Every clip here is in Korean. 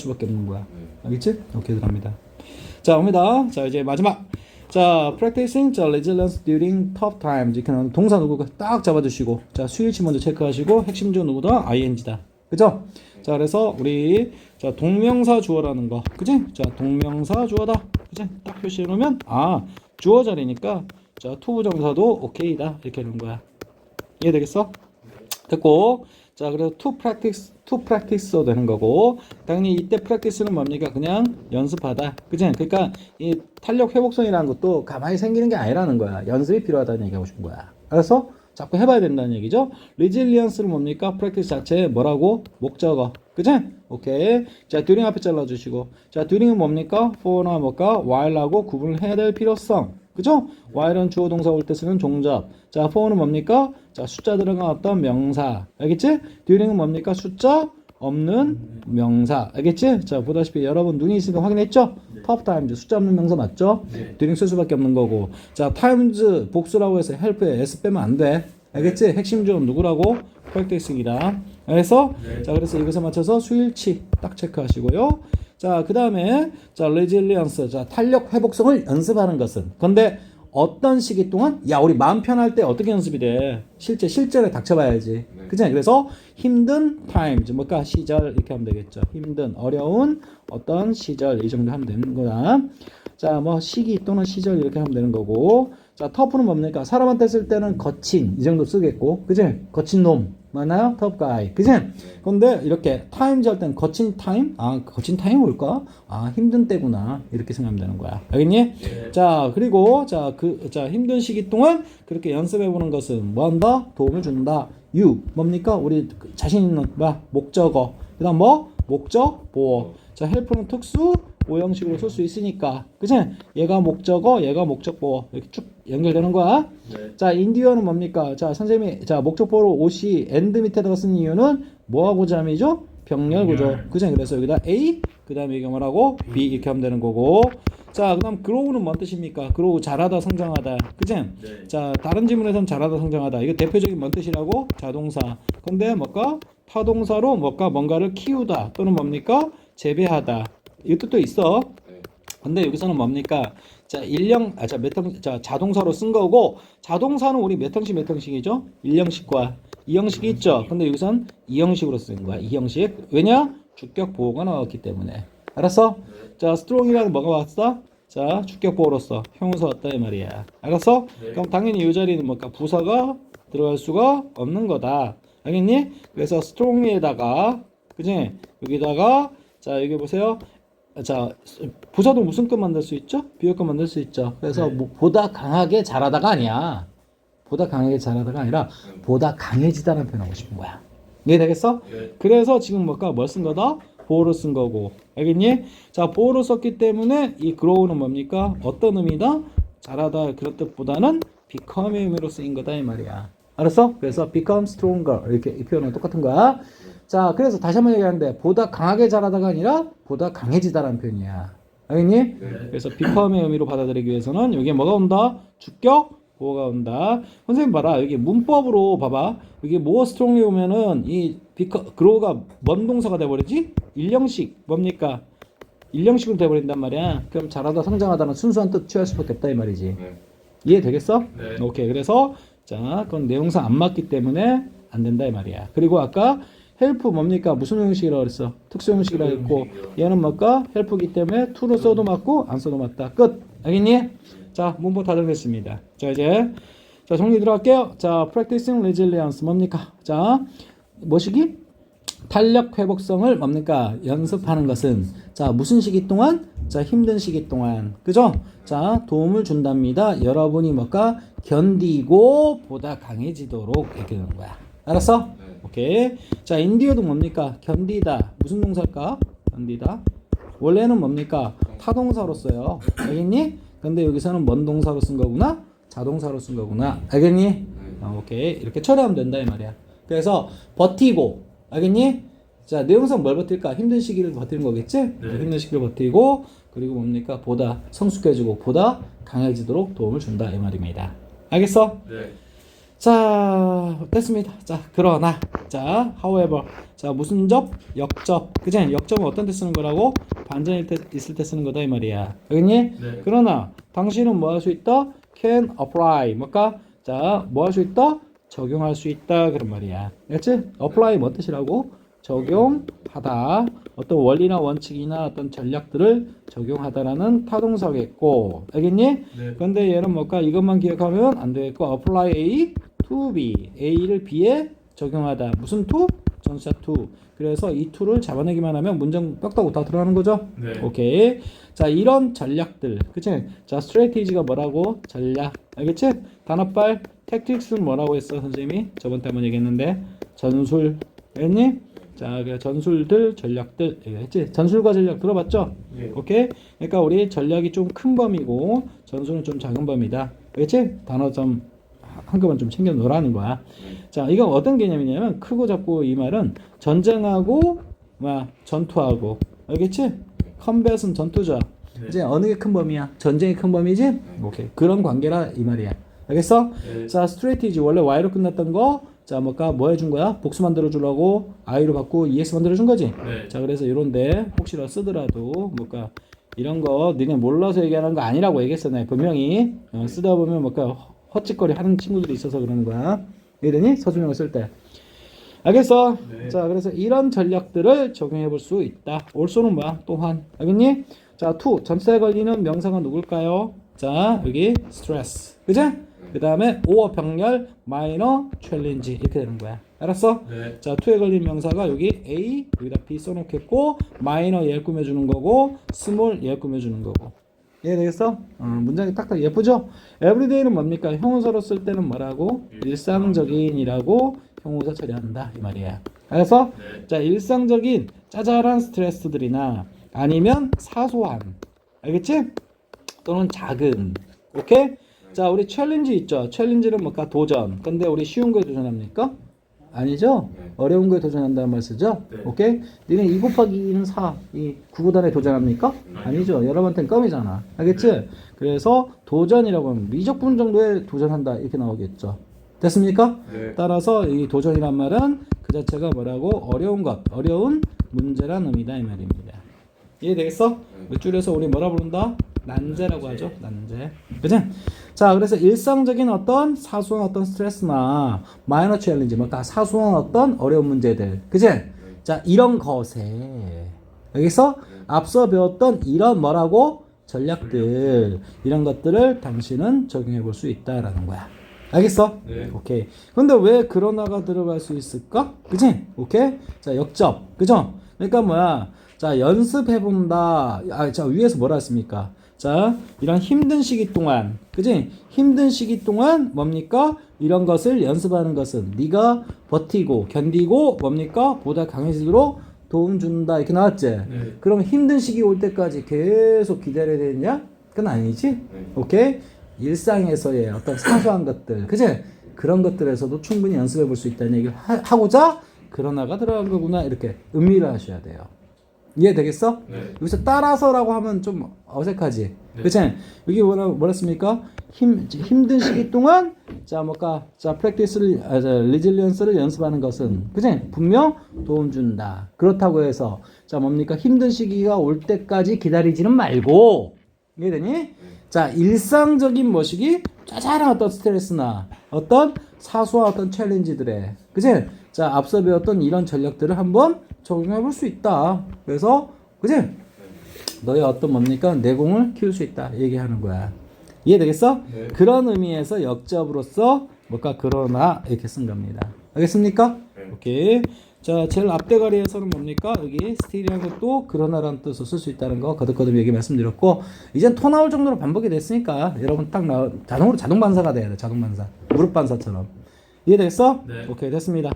수밖에 없는 거야. 네. 알겠지? 오케이 들어갑니다. 자, 옵니다. 자, 이제 마지막. 자, practicing the resilience during tough times. 이렇게 동사 누구가 딱 잡아주시고, 자, 수일치 먼저 체크하시고, 핵심조 누구다? ing다. 그죠? 자, 그래서 우리, 자, 동명사 주어라는 거. 그지? 자, 동명사 주어다. 그지? 딱 표시해 놓으면, 아, 주어 자리니까, 자, 투부정사도 오케이다. 이렇게 하는 거야. 이해되겠어? 됐고, 자, 그래서 to practice, to practice 되는 거고, 당연히 이때 practice는 뭡니까? 그냥 연습하다. 그지? 그러니까 이 탄력 회복성이라는 것도 가만히 생기는 게 아니라는 거야. 연습이 필요하다는 얘기하고 싶은 거야. 알았어? 자꾸 해봐야 된다는 얘기죠. resilience는 뭡니까? practice 자체 뭐라고? 목적어. 그지? 오케이. 자, during 앞에 잘라주시고. 자, during은 뭡니까? for나 뭘까? while하고 구분을 해야 될 필요성. 그죠? while은 주어 동사 올 때 쓰는 종잡. 자, for는 뭡니까? 자, 숫자 들어간 어떤 명사. 알겠지? during은 뭡니까? 숫자 없는 명사. 알겠지? 자, 보다시피 여러분 눈이 있으니까 확인했죠? top times 숫자 없는 명사 맞죠? 네. during 쓸 수밖에 없는 거고. 자, times 복수라고 해서 help에 s 빼면 안 돼. 알겠지? 핵심 좀 누구라고? practicing이다. 그래서 네. 자, 그래서 이것에 맞춰서 수일치 딱 체크하시고요. 자, 그 다음에 자, resilience, 자, 탄력 회복성을 연습하는 것은. 근데 어떤 시기 동안 야 우리 마음 편할 때 어떻게 연습이 돼? 실제 실전에 닥쳐봐야지. 네. 그죠 그래서 힘든 times 뭘까 시절 이렇게 하면 되겠죠. 힘든 어려운 어떤 시절 이 정도 하면 되는 거다. 자뭐 시기 또는 시절 이렇게 하면 되는 거고. 자 터프는 뭡니까? 사람한테 쓸 때는 거친 이 정도 쓰겠고. 그지? 거친 놈 맞나요? 터프 가이 그지 근데 이렇게 타임즈 할 때는 거친 타임 아 거친 타임 뭘까? 아 힘든 때구나. 이렇게 생각하면 되는 거야. 알겠니? 네. 자 그리고 자 그 자 힘든 시기 동안 그렇게 연습해 보는 것은 뭐 한다? 도움을 준다. 유 뭡니까? 우리 그 자신 있는 뭐 목적어. 그 다음 뭐? 목적 보어. 자 헬프는 특수 오형식으로 쓸 수 있으니까. 그치 얘가 목적어 얘가 목적 보어. 이렇게 쭉 연결되는 거야. 네. 자 인디어는 뭡니까? 자 선생님이 자 목적 보어로 옷이 엔드 밑에다가 쓴 이유는 뭐하고자 함이죠? 병렬 구조. 그죠? 그래서 여기다 A 그 다음에 이게 뭐라고? B 이렇게 하면 되는 거고. 자 그 다음 grow는 뭔 뜻입니까? grow 자라다 성장하다. 그지 네. 자 다른 지문에서는 자라다 성장하다. 이거 대표적인 뭔 뜻이라고? 자동사. 근데 뭘까 타동사로 뭘까 뭔가를 키우다 또는 뭡니까? 재배하다. 이 뜻도 있어. 네. 근데 여기서는 뭡니까 자 일령 아 자 몇형 자 자동사로 쓴 거고 자동사는 우리 몇 형식 몇 형식이죠? 일형식과 이형식이 있죠? 근데 여기선 이형식으로 쓴 거야 이형식. 왜냐? 주격 보호가 나왔기 때문에. 알았어? 자 strong이라는 뭐가 왔어? 자 주격 보호로서 형용사 왔다 이 말이야. 알았어? 네. 그럼 당연히 이 자리는 뭘까 부사가 들어갈 수가 없는 거다. 알겠니? 그래서 strong에다가 그지? 여기다가 자 여기 보세요 자 부사도 무슨 것 만들 수 있죠? 비역것 만들 수 있죠. 그래서 네. 뭐 보다 강하게 잘하다가 아니야. 보다 강하게 잘하다가 아니라 보다 강해지다는 표현 하고 싶은 거야. 이해되겠어? 네. 그래서 지금 뭘까 뭘 쓴 거다? 보호를 쓴 거고. 알겠니? 자 보호를 썼기 때문에 이 grow는 뭡니까? 어떤 의미다? 잘하다 그런 뜻보다는 become의 의미로 쓰인 거다 이 말이야. 알았어? 그래서 become stronger. 이렇게 이 표현은 똑같은 거야 자 그래서 다시 한번 얘기하는데 보다 강하게 잘하다가 아니라 보다 강해지다라는 표현이야 알겠니 네. 그래서 become의 의미로 받아들이기 위해서는 여기에 뭐가 온다 주격 보호가 온다. 선생님 봐라 여기 문법으로 봐봐 여기 more strongly 오면은 이 become, grow가 뭔 동사가 돼 버리지? 일형식 뭡니까? 일형식으로 돼 버린단 말이야. 그럼 잘하다 성장하다는 순수한 뜻 취할 수밖에 없다 이 말이지. 네. 이해되겠어? 네. 오케이. 그래서 자, 그건 내용상 안 맞기 때문에 안 된다 이 말이야. 그리고 아까 헬프 뭡니까? 무슨 형식이라고 그랬어? 특수 형식이라고 했고 얘는 뭘까? 헬프기 때문에 to로 써도 맞고 안 써도 맞다. 끝. 알겠니? 자, 문법 다 정했습니다. 자, 이제 자, 정리 들어갈게요. 자, practicing resilience 뭡니까? 자, 뭐시기? 탄력 회복성을 뭡니까? 연습하는 것은 자, 무슨 시기 동안? 자, 힘든 시기 동안. 그죠? 자, 도움을 준답니다. 여러분이 뭘까? 견디고 보다 강해지도록 이렇게 되는 거야. 알았어? 네. 오케이. 자, 인디어도 뭡니까? 견디다. 무슨 동사일까? 견디다. 원래는 뭡니까? 타동사로 써요. 알겠니? 근데 여기서는 뭔 동사로 쓴 거구나? 자동사로 쓴 거구나. 알겠니? 아, 오케이. 이렇게 처리하면 된다 이 말이야. 그래서 버티고. 알겠니? 자, 내용상 뭘 버틸까? 힘든 시기를 버티는 거겠지? 힘든 시기를 버티고 그리고 뭡니까? 보다 성숙해지고 보다 강해지도록 도움을 준다 이 말입니다. 알겠어? 네. 자, 됐습니다. 자, 그러나, 자, however, 자, 무슨 접? 역접. 그지? 역접은 어떤 때 쓰는 거라고? 반전일 때, 있을 때 쓰는 거다, 이 말이야. 알겠니? 네. 그러나, 당신은 뭐 할 수 있다? can apply. 뭘까? 자, 뭐 할 수 있다? 적용할 수 있다. 그런 말이야. 알겠지? apply 뭐 뜻이라고? 적용하다. 어떤 원리나 원칙이나 어떤 전략들을 적용하다라는 타동사겠고. 알겠니? 네. 근데 얘는 뭘까? 이것만 기억하면 안 되겠고 apply A to B. A를 B에 적용하다. 무슨 to? 전사 to. 그래서 이 to를 잡아내기만 하면 문장 뼈다고 다 들어가는 거죠? 네. 오케이. 자, 이런 전략들. 그치? 자, strategy가 뭐라고? 전략. 알겠지? 단어빨 tactics는 뭐라고 했어, 선생님이? 저번 때 한번 얘기했는데. 전술. 알겠니? 자, 그 전술들, 전략들. 얘기했지? 전술과 전략 들어봤죠? 예. 오케이? 그러니까 우리 전략이 좀 큰 범위고 전술은 좀 작은 범위다. 알겠지? 단어 좀 한꺼번에 좀 챙겨 놓으라는 거야. 자, 이건 어떤 개념이냐면 크고 작고 이 말은 전쟁하고 뭐 전투하고 알겠지? 컴뱃은 전투죠. 네. 이제 어느 게 큰 범위야? 전쟁이 큰 범위지? 오케이. 그런 관계라 이 말이야. 알겠어? 네. 자, 스트레티지 원래 Y로 끝났던 거 자, 뭐까 뭐 해준 거야? 복수 만들어 주려고 I로 바꾸고 EX 만들어 준 거지? 네. 자 그래서 이런데 혹시나 쓰더라도 뭘까 이런 거 너네 몰라서 얘기하는 거 아니라고 얘기했어 내 분명히 어, 쓰다 보면 뭘까 헛짓거리 하는 친구들이 있어서 그러는 거야. 이해되니 서술형을 쓸 때. 알겠어? 네. 자 그래서 이런 전략들을 적용해 볼 수 있다. 올소는 뭐야? 또한. 알겠니? 자 to 전체에 걸리는 명사가 누굴까요? 자 여기 stress. 그죠 그 다음에 오어 병렬 마이너 챌린지 이렇게 되는 거야. 알았어? 네. 자, 투에 걸린 명사가 여기 A, 여기다 B 써놓겠고, 마이너 얘 꾸며주는 거고, 스몰 얘 꾸며주는 거고. 이해되겠어? 어, 문장이 딱딱 예쁘죠? 에브리데이는 뭡니까? 형용사로 쓸 때는 뭐라고? 일상적인이라고 형용사 처리한다. 이 말이야. 알았어? 네. 자, 일상적인 짜잘한 스트레스들이나 아니면 사소한. 알겠지? 또는 작은. 오케이? 자, 우리 챌린지 있죠? 챌린지는 뭘까? 도전. 근데 우리 쉬운 거에 도전합니까? 아니죠? 어려운 거에 도전한다는 말 쓰죠? 네. 오케이? 니네 2 곱하기 2는 4, 이 구구단에 도전합니까? 아니죠. 여러분한테는 껌이잖아. 알겠지? 그래서 도전이라고 하면 미적분 정도에 도전한다. 이렇게 나오겠죠. 됐습니까? 네. 따라서 이 도전이란 말은 그 자체가 뭐라고? 어려운 것, 어려운 문제란 의미다. 이 말입니다. 이해되겠어? 몇 줄에서 우리 뭐라 부른다? 난제라고 하죠. 난제. 그지? 자, 그래서 일상적인 어떤 사소한 어떤 스트레스나 마이너 챌린지, 뭐 다 사소한 어떤 어려운 문제들. 그지? 자, 이런 것에 여기서 앞서 배웠던 이런 뭐라고 전략들 이런 것들을 당신은 적용해 볼 수 있다라는 거야. 알겠어? 네. 오케이. 근데 왜 그러나가 들어갈 수 있을까? 그지? 오케이. 자, 역접. 그죠? 그러니까 뭐야? 자, 연습해 본다. 아, 자, 위에서 뭐라 했습니까? 자, 이런 힘든 시기 동안, 그지? 힘든 시기 동안 뭡니까? 이런 것을 연습하는 것은 네가 버티고 견디고 뭡니까? 보다 강해지도록 도움 준다. 이렇게 나왔지? 네. 그럼 힘든 시기 올 때까지 계속 기다려야 되느냐? 그건 아니지. 오케이? 일상에서의 어떤 사소한 것들, 그지? 그런 것들에서도 충분히 연습해 볼 수 있다는 얘기를 하, 고자 그러나가 들어간 거구나. 이렇게 음미를 하셔야 돼요. 이해되겠어? 네. 여기서 따라서라고 하면 좀 어색하지. 네. 그치? 여기 뭐라, 뭐랬습니까? 힘, 힘든 시기 동안, 자, 뭐까, 자, 프랙티스를, 아, 자, 리질리언스를 연습하는 것은, 그치? 분명 도움 준다. 그렇다고 해서, 자, 뭡니까? 힘든 시기가 올 때까지 기다리지는 말고, 이해되니? 자, 일상적인 뭐시기? 짜잘한 어떤 스트레스나 어떤 사소한 어떤 챌린지들에, 그치? 자, 앞서 배웠던 이런 전략들을 한번 적용해 볼 수 있다. 그래서, 그치? 너의 어떤 뭡니까? 내공을 키울 수 있다. 얘기하는 거야. 이해되겠어? 네. 그런 의미에서 역접으로서 뭘까? 그러나 이렇게 쓴 겁니다. 알겠습니까? 네. 오케이. 자, 제일 앞대가리에서는 뭡니까? 여기 스틸이라는 것도 그러나라는 뜻으로 쓸 수 있다는 거 거듭거듭 얘기 말씀드렸고 이젠 토 나올 정도로 반복이 됐으니까 여러분 딱 나, 자동으로 자동 반사가 돼야 돼. 자동 반사. 무릎 반사처럼. 이해됐어? 네. 오케이 됐습니다.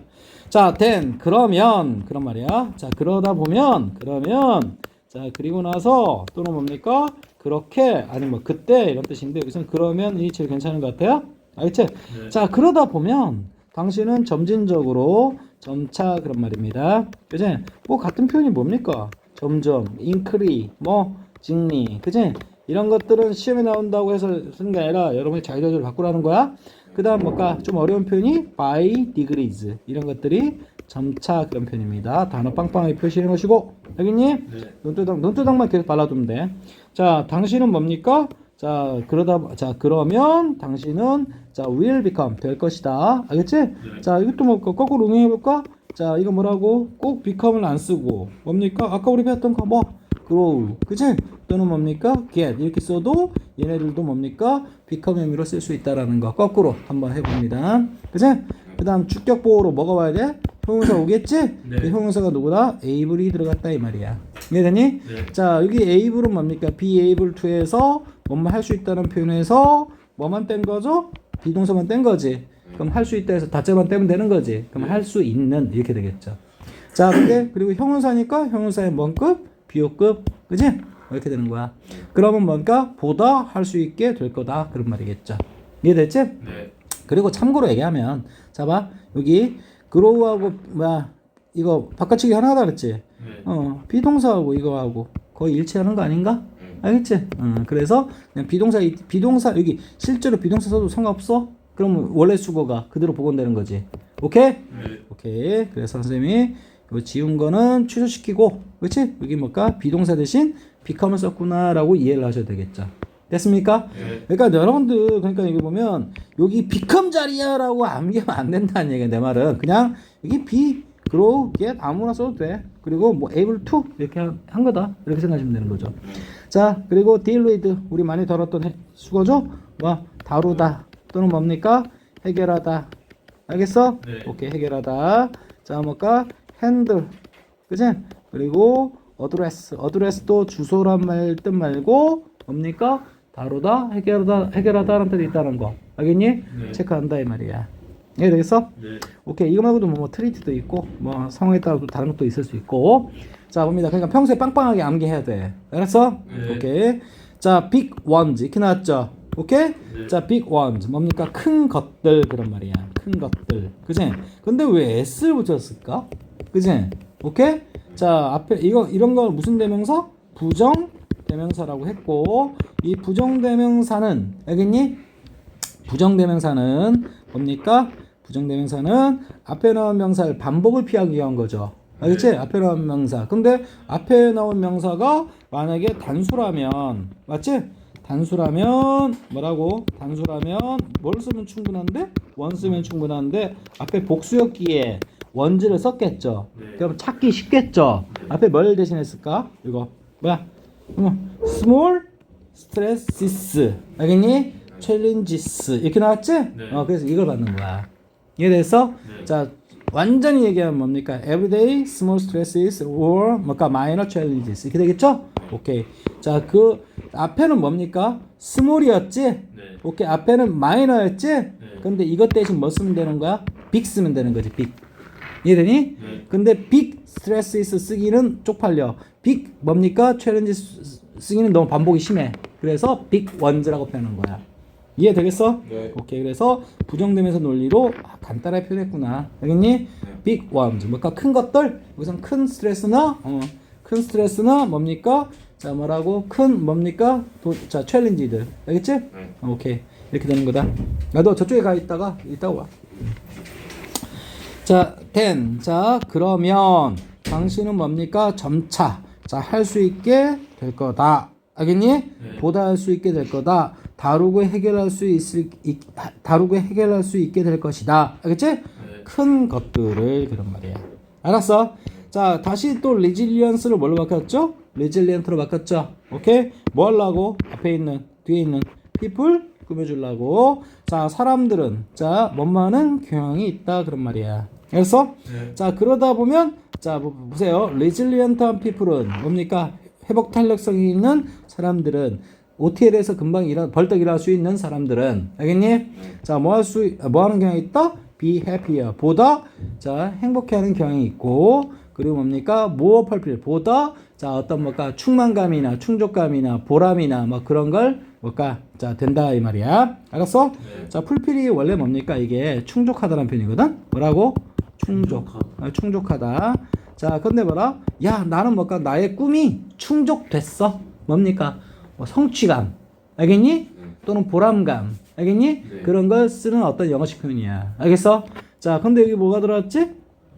자, then 그러면 그런 말이야. 자, 그러다 보면 그러면 자, 그리고 나서 또는 뭡니까? 그렇게 아니 뭐 그때 이런 뜻인데 여기서는 그러면 이 제일 괜찮은 것 같아요. 알겠지? 네. 자, 그러다 보면 당신은 점진적으로 점차 그런 말입니다. 그지? 뭐 같은 표현이 뭡니까? 점점, 인크리, 뭐 직리, 그지? 이런 것들은 시험에 나온다고 해서 쓰는 게 아니라 여러분이 자유자재로 바꾸라는 거야. 그 다음 뭘까? 좀 어려운 표현이 by degrees 이런 것들이 점차 그런 표현입니다. 단어 빵빵하게 표시해 놓으시고 여기님 네. 눈두덩 눈두덩만 계속 발라두면 돼. 자, 당신은 뭡니까? 자, 그러다 자 그러면 당신은 자 will become 될 것이다. 알겠지? 자, 이것도 뭐 거꾸로 응용해 볼까? 자, 이거 뭐라고? 꼭 become을 안 쓰고 뭡니까? 아까 우리 배웠던 거 뭐? Grow. 그치? 또는 뭡니까? get 이렇게 써도 얘네들도 뭡니까? become 의미로 쓸 수 있다라는 거 거꾸로 한번 해봅니다. 그치? 그 다음 주격 보호로 뭐가 와야 돼? 형용사 오겠지? 네. 그 형용사가 누구다? able이 들어갔다 이 말이야. 이해되니? 네. 자 여기 able은 뭡니까? be able to에서 뭐뭐 할수 있다는 표현에서 뭐만 뗀 거죠? 비동사만 뗀 거지. 그럼 할 수 있다 해서 다째만 떼면 되는 거지. 그럼 할수 있는 이렇게 되겠죠. 자 근데 그리고 형용사니까 형용사의 뭔급? 비호급 그지? 이렇게 되는 거야. 그러면 뭔가 보다 할 수 있게 될 거다 그런 말이겠죠. 이해됐지? 네. 그리고 참고로 얘기하면 자봐 여기 grow하고 뭐야 이거 바꿔치기 하나다 그랬지? 네. 어 비동사하고 이거하고 거의 일치하는 거 아닌가? 알겠지? 어, 그래서 그냥 비동사 이- 비동사 여기 실제로 비동사 써도 상관없어? 그러면 원래 수거가 그대로 복원되는 거지. 오케이? 네. 오케이. 그래서 선생님이 요 지운 거는 취소시키고, 그렇지? 여기 뭘까? 비동사 대신 become을 썼구나라고 이해를 하셔야 되겠죠. 됐습니까? 네. 그러니까 여러분들 그러니까 여기 보면 여기 become 자리야라고 암기하면 안 된다는 얘기야 내 말은 그냥 여기 be, grow, get 아무나 써도 돼. 그리고 뭐 able to 이렇게 한, 한 거다 이렇게 생각하시면 되는 거죠. 자 그리고 deal with 우리 많이 다뤘던 해- 수거죠? 뭐 다루다 또는 뭡니까? 해결하다. 알겠어? 네. 오케이 해결하다. 자 뭘까? Handle 그지? 그리고 address address도 주소란 말 뜻 말고 뭡니까? 다루다 해결하다 해결하다라는 뜻이 있다는 거 알겠니? 네. 체크한다 이 말이야. 이해 되겠어? 네. 오케이 이거 말고도 뭐, 뭐 트리트도 있고 뭐 상황에 따라 또 다른 것도 있을 수 있고 자 봅니다 그러니까 평소에 빵빵하게 암기해야 돼 알았어? 네. 오케이 자 big ones 이렇게 나왔죠 오케이? 네. 자 big ones 뭡니까 큰 것들 그런 말이야 큰 것들 그지? 근데 왜 s를 붙였을까? 그지? 오케이? 자 앞에 이거 이런 거 무슨 대명사? 부정 대명사라고 했고 이 부정 대명사는 알겠니? 부정 대명사는 뭡니까? 부정 대명사는 앞에 나온 명사를 반복을 피하기 위한 거죠. 알겠지? 앞에 나온 명사. 근데 앞에 나온 명사가 만약에 단수라면 맞지? 단수라면 뭐라고? 단수라면 뭘 쓰면 충분한데? 원 쓰면 충분한데 앞에 복수였기에 원즈를 썼겠죠. 네. 그럼 찾기 쉽겠죠. 앞에 뭘 대신했을까? 이거 뭐야? 음, small stresses 알겠니? challenges 이렇게 나왔지? 네. 어 그래서 이걸 받는 거야. 이해됐어? 네. 자 완전히 얘기하면 뭡니까? everyday small stresses or 뭔가 minor challenges 이렇게 되겠죠? 오케이. 자 그 앞에는 뭡니까? small이었지? 네. 오케이 앞에는 minor였지? 네. 근데 이것 대신 뭐 쓰면 되는 거야? big 쓰면 되는 거지 big. 이해되니? 네. 근데 big stresses 쓰기는 쪽팔려. big 뭡니까? challenge 쓰- 쓰기는 너무 반복이 심해. 그래서 big ones라고 표현한 거야. 이해되겠어? 네. 오케이. 그래서 부정되면서 논리로 아, 간단하게 표현했구나. 알겠니? big ones. 큰 것들. 우선 큰 스트레스나 어, 큰 스트레스나 뭡니까? 자, 뭐라고? 큰 뭡니까? 도, 자, 챌린지들. 알겠지? 네. 어, 오케이. 이렇게 되는 거다. 나도 저쪽에 가 있다가 이따가 와. 자, then. 자, 그러면 당신은 뭡니까? 점차. 자, 할 수 있게 될 거다. 알겠니? 보다 할 수 있게 될 거다. 다루고 해결할 수 있을 이- 다루고 해결할 수 있게 될 것이다. 알겠지? 네. 큰 것들을 그런 말이야. 알았어? 자, 다시 또 레질리언스를 뭘로 바꿨죠? 레질리언트로 바꿨죠. 오케이? 뭐 하려고? 앞에 있는 뒤에 있는 people 꾸며주려고. 자, 사람들은 자, 뭐만은 교양이 있다 그런 말이야. 알았어? 네. 자, 그러다 보면 자, 보- 보세요. 레질리언트한 people은 뭡니까? 회복 탄력성이 있는 사람들은 OTL에서 금방 일어 벌떡 일어날 수 있는 사람들은 알겠니? 자, 뭐 할 수, 뭐 하는 경향이 있다? be happier. 보다, 자, 행복해하는 경향이 있고, 그리고 뭡니까? more fulfill. 보다, 자, 어떤 뭐까 충만감이나 충족감이나 보람이나 뭐 그런 걸 뭘까? 자, 된다 이 말이야. 알았어? 네. 자, 풀필이 원래 뭡니까? 이게 충족하다는 표현이거든? 뭐라고? 충족. 아, 충족하다. 자, 근데 뭐라? 야, 나는 뭐까? 나의 꿈이 충족됐어. 뭡니까? 뭐 성취감. 알겠니? 또는 보람감. 알겠니? 네. 그런 걸 쓰는 어떤 영어식 표현이야. 알겠어? 자, 근데 여기 뭐가 들어갔지?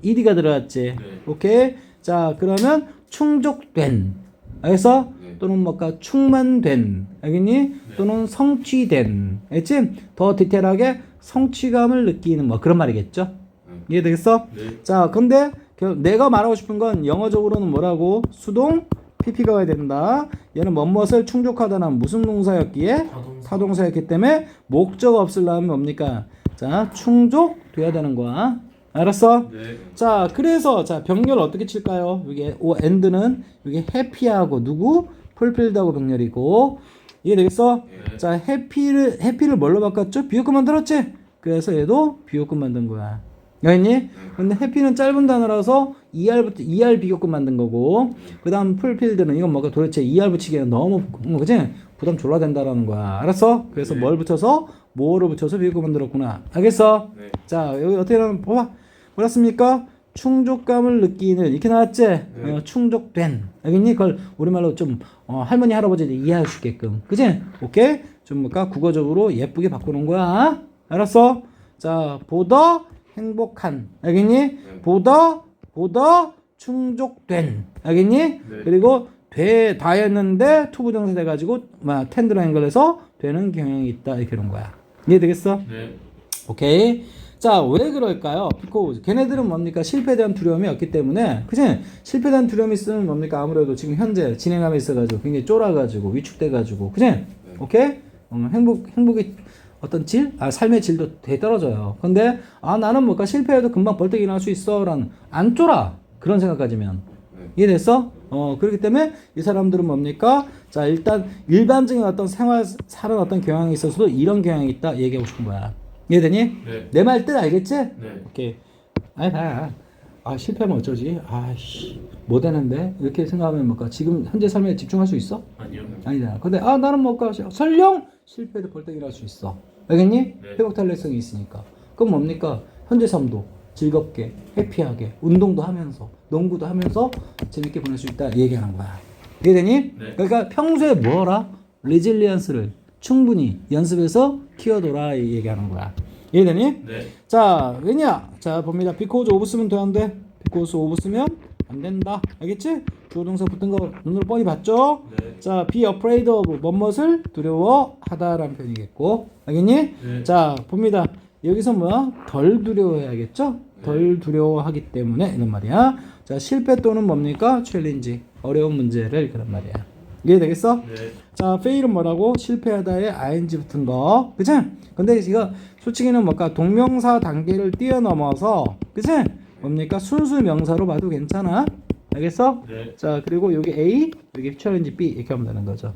ed가 들어갔지. 네. 오케이. 자, 그러면 충족된. 알겠어? 네. 또는 뭔가 충만된. 알겠니? 또는 성취된. 알겠지? 더 디테일하게 성취감을 느끼는 뭐 그런 말이겠죠? 네. 이해되겠어? 네. 자, 근데 결- 내가 말하고 싶은 건 영어적으로는 뭐라고? 수동 PP가 와야 된다. 얘는 뭐뭇을 충족하다는 무슨 동사였기에? 타동사. 타동사였기 때문에 목적 없으려면 뭡니까? 자, 충족돼야 되는 거야. 알았어? 네. 자, 그래서 자 병렬 어떻게 칠까요? 이게 오 엔드는 이게 해피하고 누구? 풀필드하고 병렬이고 이해되겠어? 네. 자, 해피를 해피를 뭘로 바꿨죠? 비교급 만들었지? 그래서 얘도 비교급 만든 거야. 알겠니? 근데 해피는 짧은 단어라서 ER부터 ER 비교급 만든 거고 그다음 풀필드는 이건 뭐가 도대체 ER 붙이기에는 너무 뭐 그지? 부담 졸라 된다라는 거야. 알았어? 그래서 네. 뭘 붙여서 뭐를 붙여서 비교급 만들었구나. 알겠어? 네. 자 여기 어떻게 나면 봐봐 뭐랬습니까 충족감을 느끼는 이렇게 나왔지 어, 충족된 알겠니 그걸 우리말로 좀 어, 할머니 할아버지들 이해할 수 있게끔 그지 오케이 좀 뭔가 국어적으로 예쁘게 바꾸는 거야 알았어 자 보다 행복한 알겠니 보다 보다 충족된 알겠니 그리고 돼 다했는데 투부정사 돼가지고 막 텐드로 앵글에서 되는 경향이 있다 이렇게 그런 거야 이해되겠어? 네. 오케이. 자, 왜 그럴까요? 비코즈. 걔네들은 뭡니까? 실패에 대한 두려움이 없기 때문에, 그치? 실패에 대한 두려움이 있으면 뭡니까? 아무래도 지금 현재 진행함에 있어가지고 굉장히 쫄아가지고, 위축돼가지고, 그치? 오케이? 어, 행복, 행복의 어떤 질? 아, 삶의 질도 되게 떨어져요. 근데, 아, 나는 뭔가 실패해도 금방 벌떡 일어날 수 있어. 라는, 안 쫄아. 그런 생각 가지면. 네. 이해됐어? 어, 그렇기 때문에 이 사람들은 뭡니까? 자, 일단 일반적인 어떤 생활, 사는 어떤 경향이 있어서도 이런 경향이 있다 얘기하고 싶은 거야. 이해되니? 네. 내말 뜻 알겠지? 네. 오케이. 아니, 봐. 아, 실패하면 어쩌지? 아이씨, 못 되는데? 이렇게 생각하면 뭘까? 지금 현재 삶에 집중할 수 있어? 아니요. 아니잖아. 근데, 아, 나는 뭘까? 설령 실패도 벌떡 일어날 수 있어. 알겠니? 네. 회복 탄력성이 있으니까. 그럼 뭡니까? 현재 삶도 즐겁게, 해피하게, 운동도 하면서, 농구도 하면서 재밌게 보낼 수 있다. 이 얘기하는 거야. 이해되니? 네. 그러니까 평소에 뭐라? 레질리언스를 충분히 연습해서 키워둬라. 이 얘기하는 거야. 이해되니? 네. 자, 왜냐? 자, 봅니다. because of 쓰면 되는데, because of 쓰면 안 된다. 알겠지? 주어 동사 붙은 거 눈으로 뻔히 봤죠? 네. 자, be afraid of 뭐뭇을 두려워하다라는 표현이겠고, 알겠니? 네. 자, 봅니다. 여기서 뭐야? 덜 두려워해야겠죠? 덜 두려워하기 때문에 이런 말이야. 자, 실패 또는 뭡니까? 챌린지. 어려운 문제를 그런 말이야. 이해되겠어? 네. 자, fail은 뭐라고? 실패하다에 ing 붙은 거. 그치? 근데 이거 솔직히는 뭔가 동명사 단계를 뛰어넘어서, 그치? 뭡니까? 순수 명사로 봐도 괜찮아. 알겠어? 네. 자, 그리고 여기 A, 여기 챌린지 B 이렇게 하면 되는 거죠.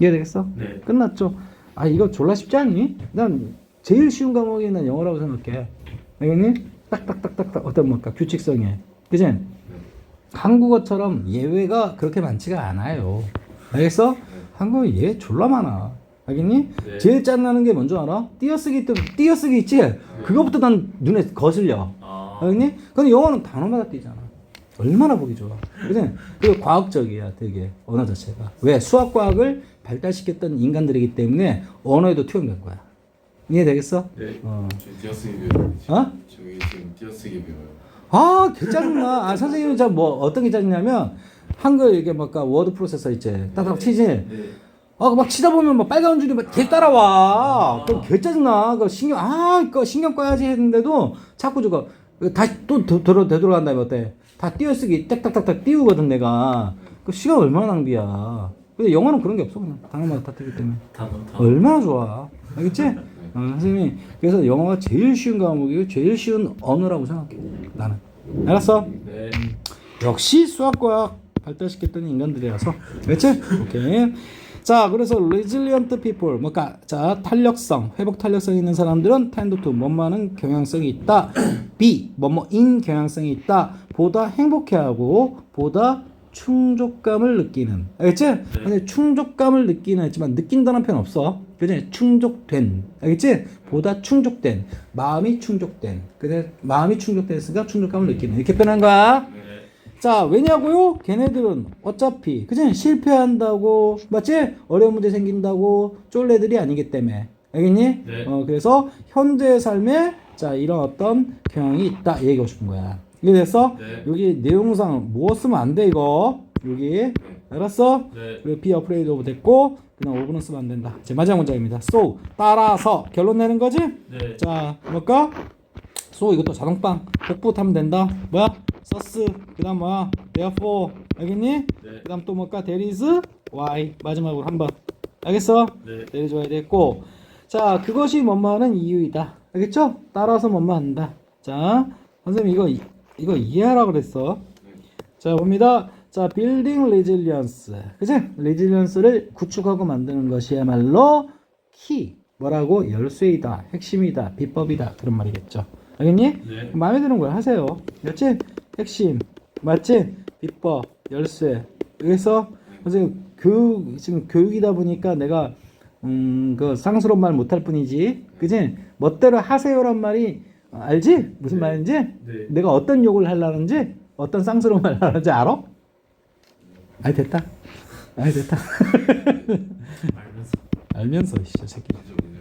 이해되겠어? 네. 끝났죠? 아, 이거 졸라 쉽지 않니? 난 제일 쉬운 과목이 난 영어라고 생각해. 알겠니? 딱딱딱딱딱 어떤 뭔가 규칙성이. 그치? 한국어처럼 예외가 그렇게 많지가 않아요. 알겠어? 한국어 예 졸라 많아. 알겠니? 네. 제일 짠나는 게 뭔지 알아? 띄어쓰기 또 띄어쓰기 있지? 그거부터 난 눈에 거슬려. 아. 알겠니? 근데 영어는 단어마다 띄잖아. 얼마나 보기 좋아. 그지? 그리고 과학적이야, 되게 언어 자체가. 왜? 수학 과학을 발달시켰던 인간들이기 때문에 언어에도 투영된 거야. 이해되겠어? 네. 어. 저 띄어쓰기 배워요. 어? 저기 지금 띄어쓰기 배워요. 아, 개 짜증나. 아, 선생님은 저뭐 어떤 게 짜증나면 한글 이게 막 워드 프로세서 있지. 따닥 치지. 네. 아, 막 치다 보면 막 빨간 줄이 막 개 따라와. 그럼 개 짜증나. 그 신경, 아, 이거 신경 꺼야지 했는데도 자꾸 저거 다시 또 도- 돌아, 되돌아간 다음에 어때? 다 띄어쓰기 딱딱딱딱 띄우거든, 내가. 그 시간 얼마나 낭비야. 근데 영어는 그런 게 없어, 그냥. 단어마다 다 뜨기 때문에. 단어 단어. 얼마나 좋아. 알겠지? 어, 선생님이. 그래서 영어가 제일 쉬운 과목이고 제일 쉬운 언어라고 생각해. 나는. 알았어? 네. 역시 수학과학 발달시켰던 인간들이라서 그렇지? 오케이 자 그래서 resilient people 뭐까 자 탄력성 회복 탄력성 있는 사람들은 tend to 뭐뭐하는 경향성이 있다. B 뭐뭐인 경향성이 있다. 보다 행복해하고 보다 충족감을 느끼는. 알겠지? 근데 충족감을 느끼는 했지만 느낀다는 표현 없어. 그지? 충족된. 알겠지? 보다 충족된. 마음이 충족된. 근데 마음이 충족됐으니까 충족감을 느끼는. 이렇게 표현한 거야. 네. 자 왜냐고요? 걔네들은 어차피 그지 실패한다고 맞지? 어려운 문제 생긴다고 쫄래들이 아니기 때문에 알겠니? 네. 어 그래서 현재 삶에 자 이런 어떤 경향이 있다 얘기하고 싶은 거야. 이게 됐어? 네. 여기 내용상 뭐 쓰면 안 돼 이거 여기 알았어? 네. 그리고 be afraid of 됐고 그냥 오브는 쓰면 안 된다. 제 마지막 문장입니다. so 따라서 결론 내는 거지? 네. 자 뭘까? So 이것도 자동빵 복부 타면 된다. 뭐야? 서스 그 다음 뭐야? therefore 알겠니? 네. 그 다음 또 뭘까? there is why 마지막으로 한번 알겠어? 네. 내려줘야 됐고 자 그것이 뭐뭐하는 이유이다 알겠죠? 따라서 뭐뭐 한다 자 선생님 이거 이- 이거 이해하라 그랬어 자 봅니다 자 building resilience 그치? resilience를 구축하고 만드는 것이야말로 키 뭐라고 열쇠이다 핵심이다 비법이다 그런 말이겠죠 알겠니? 네. 마음에 드는 걸 하세요 그렇지? 핵심 맞지? 비법 열쇠 그래서 선생님 교육 지금 교육이다 보니까 내가 음그 상스러운 말 못할 뿐이지 그지 멋대로 하세요란 말이 어, 알지 무슨 네. 말인지 네. 내가 어떤 욕을 하려는지 어떤 쌍스러운 말을 하는지 알아? 아이 됐다 아이 됐다 알면서. 알면서 씨, 저 새끼.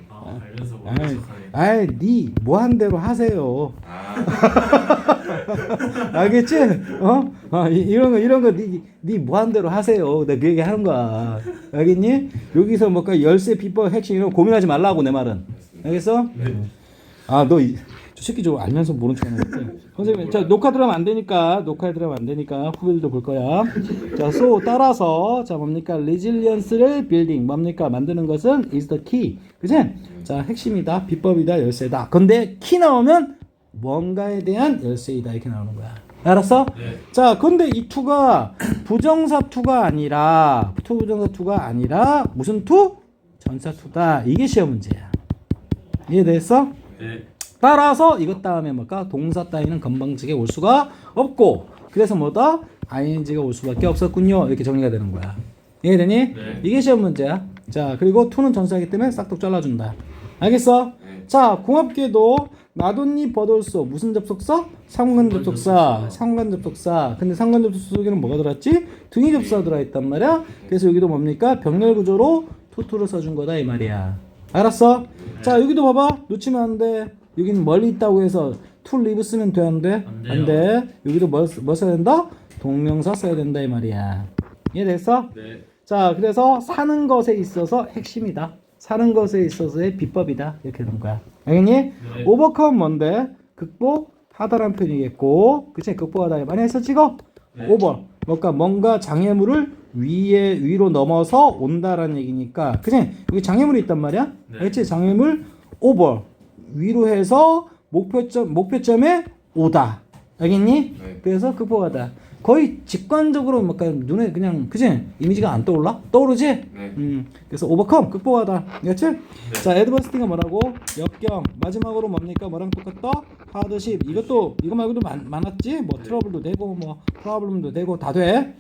아, 알면서 아이 척하네. 아이 니 뭐한 대로 하세요 아 알겠지? 어? 어 이, 이런 거 이런 거니니 뭐한 대로 하세요. 내가 그 얘기 하는 거야. 알겠니? 여기서 뭐까 열쇠 비법 핵심 이런 거 고민하지 말라고 내 말은. 알겠어? 네. 아너 저 새끼 저 알면서 모른 척 하는 거지. 선생님, 자 녹화 들어가면 안 되니까 녹화에 들어가면 안 되니까 후배들도 볼 거야. 자, so 따라서 자 뭡니까 resilience를 building 뭡니까 만드는 것은 is the key, 그지? 자 핵심이다, 비법이다, 열쇠다. 근데 키 나오면 뭔가에 대한 열쇠이다 이렇게 나오는 거야. 알았어? 네. 자, 근데 이 투가 부정사 투가 아니라 투 부정사 투가 아니라 무슨 투? 전사 투다. 이게 시험 문제야. 이해됐어? 네. 따라서 이것 다음에 뭘까? 동사 따위는 건방지게 올 수가 없고 그래서 뭐다? ing가 올 수밖에 없었군요. 이렇게 정리가 되는 거야. 이해되니? 네. 이게 시험 문제야. 자, 그리고 투는 전사이기 때문에 싹둑 잘라준다. 알겠어? 네. 자, 공합계도 나돈니 버돌소 무슨 접속사? 상관 접속사. 상관 접속사. 근데 상관 접속사 속에는 뭐가 들어왔지? 등위 접속사 들어있단 말이야. 그래서 여기도 뭡니까? 병렬 구조로 투투를 써준 거다 이 말이야. 알았어? 자, 여기도 봐봐. 놓치면 안 돼. 여기는 멀리 있다고 해서 툴 리브 쓰면 돼, 안 돼? 안 돼요. 안 돼. 여기도 뭐, 써- 뭐 써야 된다? 동명사 써야 된다 이 말이야. 이해됐어? 네. 자, 그래서 사는 것에 있어서 핵심이다. 사는 것에 있어서의 비법이다. 이렇게 되는 거야. 알겠니? 네. 오버컴 뭔데? 극복하다란 표현이겠고, 그치? 극복하다. 많이 찍어? 네. 오버. 뭔가 뭔가 장애물을 위에 위로 넘어서 온다라는 얘기니까, 그치? 여기 장애물이 있단 말이야. 네. 알겠지? 장애물 오버 위로 해서 목표점 목표점에 오다. 알겠니? 네. 그래서 극복하다. 거의 직관적으로 뭔가 눈에 그냥 그지 이미지가 안 떠올라? 떠오르지? 네. 음, 그래서 오버컴 극복하다. 그렇지? 자, 애드버스팅은 뭐라고? 역경. 마지막으로 뭡니까? 뭐랑 똑같다? 하드십. 이것도 이거 말고도 많, 많았지? 뭐 트러블도 되고 뭐 프로블럼도 되고 다 돼.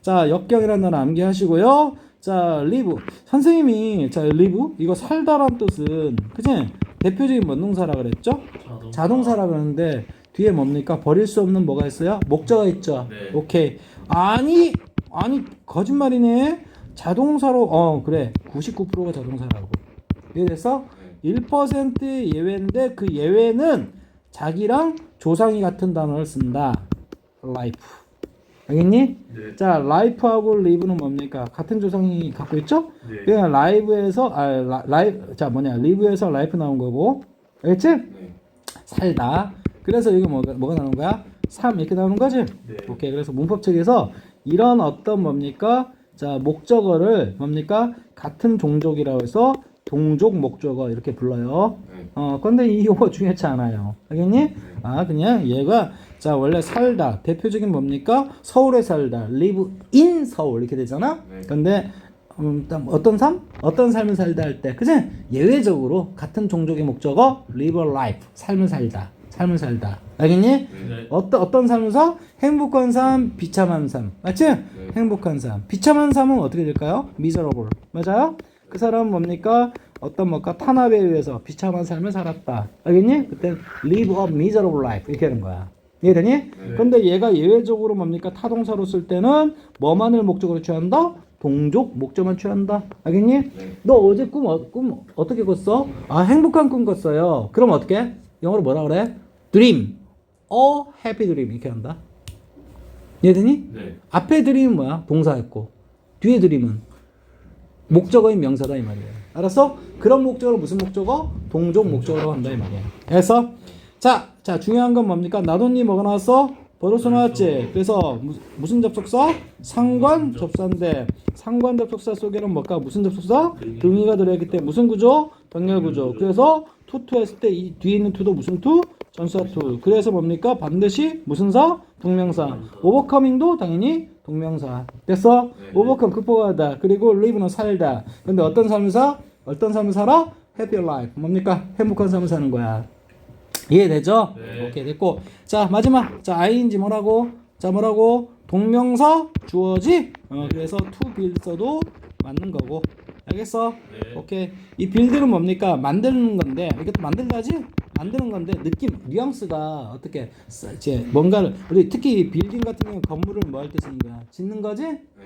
자, 역경이라는 단어 암기하시고요. 자, 리브. 선생님이 자, 리브 이거 살다란 뜻은 그지? 대표적인 뭔 동사라 그랬죠? 자동. 자동사라 그러는데 뒤에 뭡니까? 버릴 수 없는 뭐가 있어요? 목적어 있죠. 네. 오케이. 아니 아니 거짓말이네. 자동사로 어 그래 99%가 자동사라고. 이해됐어? 1%의 예외인데 그 예외는 자기랑 조상이 같은 단어를 쓴다. life. 알겠니? 네. 자, life하고 live는 뭡니까? 같은 조상이 갖고 있죠? 네. 그냥 live에서 아 라- 라이브 자 뭐냐 live에서 life 나온 거고, 알겠지? 네. 살다. 그래서 이게 뭐가, 뭐가 나오는 거야? 3 이렇게 나오는 거지? 네. 오케이. 그래서 문법 책에서 이런 어떤 뭡니까? 자, 목적어를 뭡니까? 같은 종족이라고 해서 동족 목적어 이렇게 불러요. 네. 어, 근데 이 용어 중요치 않아요. 알겠니? 아, 그냥 얘가 자, 원래 살다. 대표적인 뭡니까? 서울에 살다. live in 서울 이렇게 되잖아? 네. 근데 음, 딱 어떤 삶? 어떤 삶을 살다 할 때, 그지? 예외적으로 같은 종족의 목적어 live a life, 삶을 살다, 삶을 살다. 알겠니? 네. 어떤 어떤 삶을 사? 행복한 삶, 비참한 삶, 맞지? 행복한 삶, 비참한 삶은 어떻게 될까요? miserable, 맞아요? 그 사람은 뭡니까? 어떤 뭐가 탄압에 의해서 비참한 삶을 살았다. 알겠니? 그때 live a miserable life 이렇게 하는 거야. 이해되니? 근데 얘가 예외적으로 뭡니까? 타동사로 쓸 때는 뭐만을 목적으로 취한다? 동족 목적만 취한다. 알겠니? 네. 너 어제 꿈, 어, 꿈 어떻게 꿨어? 아 행복한 꿈 꿨어요. 그럼 어떻게? 영어로 뭐라 그래? dream, a happy dream 이렇게 한다. 이해되니? 네. 앞에 드림은 뭐야? 동사였고 뒤에 드림은 목적어인 명사다 이 말이에요. 알았어? 그런 목적어를 무슨 목적어? 동종 목적어로 한다 이 말이야. 알았어? 자, 자 중요한 건 뭡니까? 나돈니 뭐가 나왔어? 버릇서 나왔지. 그래서 무, 무슨 접속사? 상관 접사인데 상관 접속사 속에는 뭘까? 무슨 접속사? 등위가 들어있기 때문에 무슨 구조? 병렬 구조. 그래서 투투 했을 때 이 뒤에 있는 투도 무슨 투? 전사 투. 그래서 뭡니까? 반드시 무슨 사? 동명사. 오버커밍도 당연히 동명사. 됐어? 네. 오버컴 극복하다. 그리고 live는 살다. 근데 어떤 삶을 사? 어떤 삶을 살아? happy life. 뭡니까? 행복한 삶을 사는 거야. 이해되죠? 네. 오케이 됐고 자 마지막 자 ing 뭐라고? 자 뭐라고? 동명사 주어지? 어 그래서 to build 써도 맞는 거고 알겠어? 네. 오케이 이 빌드는 뭡니까? 만드는 건데 이것도 만들다지? 만드는 건데 느낌 뉘앙스가 어떻게 써- 이제 뭔가를 우리 특히 빌딩 같은 경우 건물을 뭐 할 때 쓰는 거야? 짓는 거지?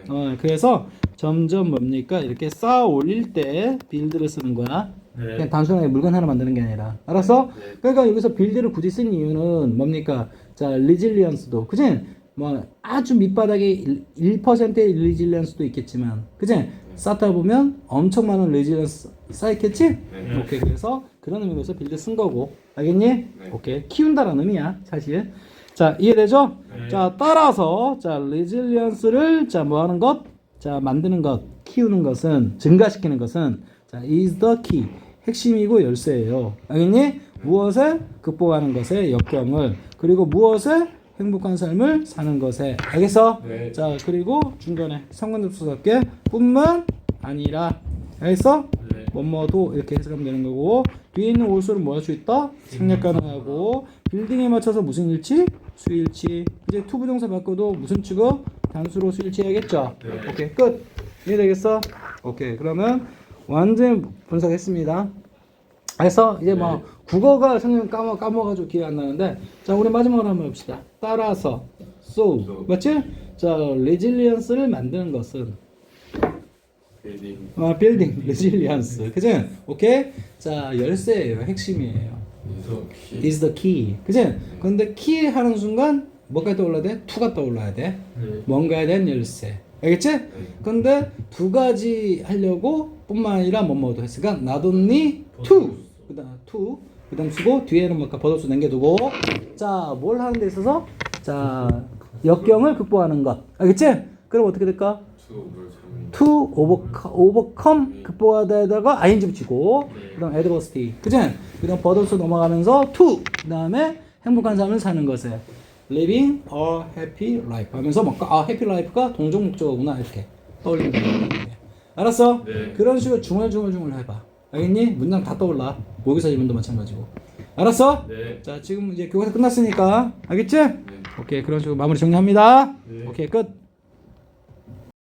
어 그래서 점점 뭡니까? 이렇게 쌓아 올릴 때 빌드를 쓰는 거야. 네. 그냥 단순하게 물건 하나 만드는 게 아니라 알았어? 네. 그러니까 여기서 빌드를 굳이 쓴 이유는 뭡니까? 자 리질리언스도 그지? 뭐 아주 밑바닥에 1%의 리질리언스도 있겠지만 그지? 쌓다 보면 엄청 많은 리질리언스 쌓였겠지? 네. 오케이 그래서 그런 의미로서 빌드 쓴 거고 알겠니? 네. 오케이 키운다라는 의미야 사실 자 이해되죠? 네. 자 따라서 자 리질리언스를 자 뭐 하는 것? 자 만드는 것 키우는 것은 증가시키는 것은 자 is the key 핵심이고 열쇠예요 알겠니? 무엇을 극복하는 것에 역경을 그리고 무엇을 행복한 삶을 사는 것에 알겠어? 네. 자 그리고 중간에 상관접수답게 뿐만 아니라 알겠어? 네. 뭐뭐도 이렇게 해석하면 되는 거고 뒤에 있는 올수를 뭐 할 수 있다? 생략 가능하고 빌딩에 맞춰서 무슨 일치? 수일치 이제 투부정사 바꿔도 무슨 취급? 단수로 수일치 해야겠죠? 네. 오케이 끝 이해되겠어? 오케이 그러면 완전 분석했습니다 그래서 이제 뭐 네. 국어가 성경 까먹 까먹어가지고 기억 안 나는데 자 우리 마지막으로 한번 해봅시다 따라서 so So. 맞지? 자 레질리언스를 만드는 것은 빌딩. 아, 빌딩 레질리언스 그지? 오케이 자 열쇠예요 핵심이에요 is the key 그지? 근데 키 하는 순간 뭐가 떠올라야 돼? 투가 떠올라야 돼 네. 뭔가에 대한 열쇠 알겠지? 네. 근데 두 가지 하려고 뿐만 아니라 뭐뭐도 했으니까 not only two 그다음 two 그다음 쓰고 뒤에는 뭐까 버섯수 남겨두고 자 뭘 하는 데 있어서 자 역경을 극복하는 것 알겠지? 그럼 어떻게 될까? to overcome, overcome 극복하다에다가 ing 붙이고 네. 그다음 adversity 그지? 그다음 버섯수 넘어가면서 to 그다음에 행복한 삶을 사는 것에 living a happy life 하면서 뭔가 아 happy life가 동종 목적어구나 이렇게 떠올리는 거예요. 알았어? 네. 그런 식으로 중얼중얼중얼 해봐. 알겠니? 문장 다 떠올라. 모의사 질문도 마찬가지고. 알았어? 네. 자 지금 이제 교과서 끝났으니까 알겠지? 네. 오케이 그런 식으로 마무리 정리합니다. 네. 오케이 끝.